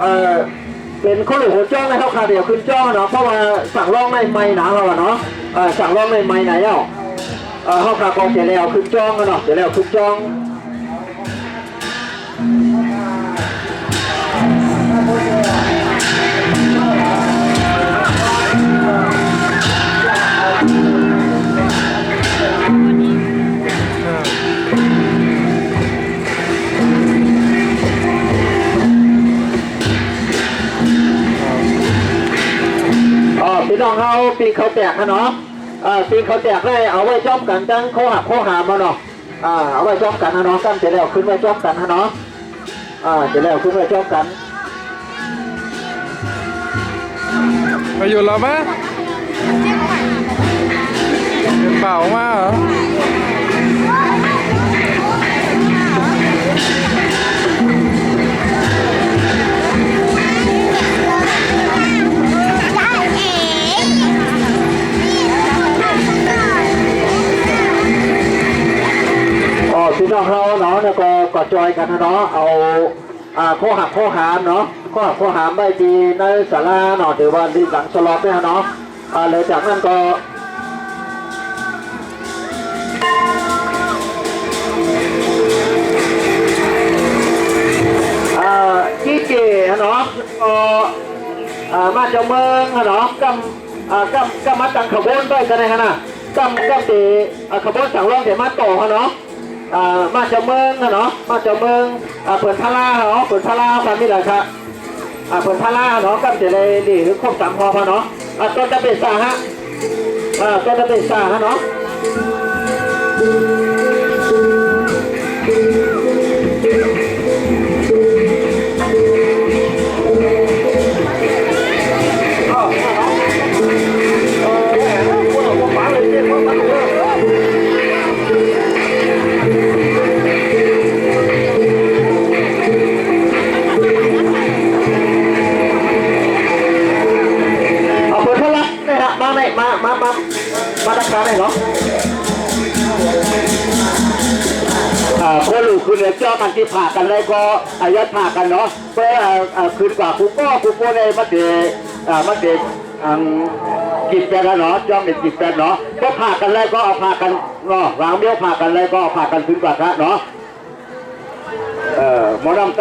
เออเป็นข้าวหลวงหัวจ้องนะครับค่ะเดี๋ยวขึ้นจ้องเนาะเพราะว่าสั่งร้องในไม้หนาเราเนาะสั่งร้องในไม้ไหนอะเออข้าวขาคอเสร็จแล้วขึ้นจ้องกันเนาะเสร็จแล้วขึ้นจ้อง พี่น้องเขาปีนเขาแตกนะเนาะปีนเขาแตกได้เอาไว้จ้อมกันจังเขาหักเขาหามาเนาะเอาไว้จ้อมกันนะเนาะกันเสร็จแล้วขึ้นไว้จ้อมกันนะเนาะเสร็จแล้วขึ้นไว้จ้อมกันไปอยู่แล้วมะเป็นเปล่ามา องเขาเนาะเนี่ยก็กอดจอยกันนะเนาะเอาอ่าข้อหักข้อหามเนาะข้อหักข้อหามได้ดีในศาลาเนาะถือว่าดีหลังสลอดเนี่ยเนาะอ่าเลยจากนั้นก็ที่เก๋เนาะก็มาจากเมืองเนาะกำกำกำมาตังขบวนไปกันเลยฮะนะกำกำเตอ่าขบวนสั่งร้องเดี๋ยวมาต่อฮะเนาะ อ่ามาจากเมืองนะเนาะมาจากเมืองอ่าเปิดทาราเนาะเปิดทาราสามีหลายครับอ่าเปิดทาราเนาะก็จะได้ดีหรือครบสามพอพอเนาะอ่าก็จะเป็นสาฮะอ่าก็จะเป็นสาฮะเนาะ นี่มามามามามาตักการไหนเนาะอ่าพอลูกคุณเนี่ยเจ้ามันที่ผ่ากันเลยก็อายัดผ่ากันเนาะเพื่ออ่าคืนกว่าคุก็คุก็เลยมาเดอ่ามาเดอ่ากิจแปดแล้วเนาะจ้องเด็กกิจแปดเนาะก็ผ่ากันเลยก็เอาผ่ากันเนาะวางเบี้ยวผ่ากันเลยก็เอาผ่ากันคืนกว่าครับเนาะเออมอลำตา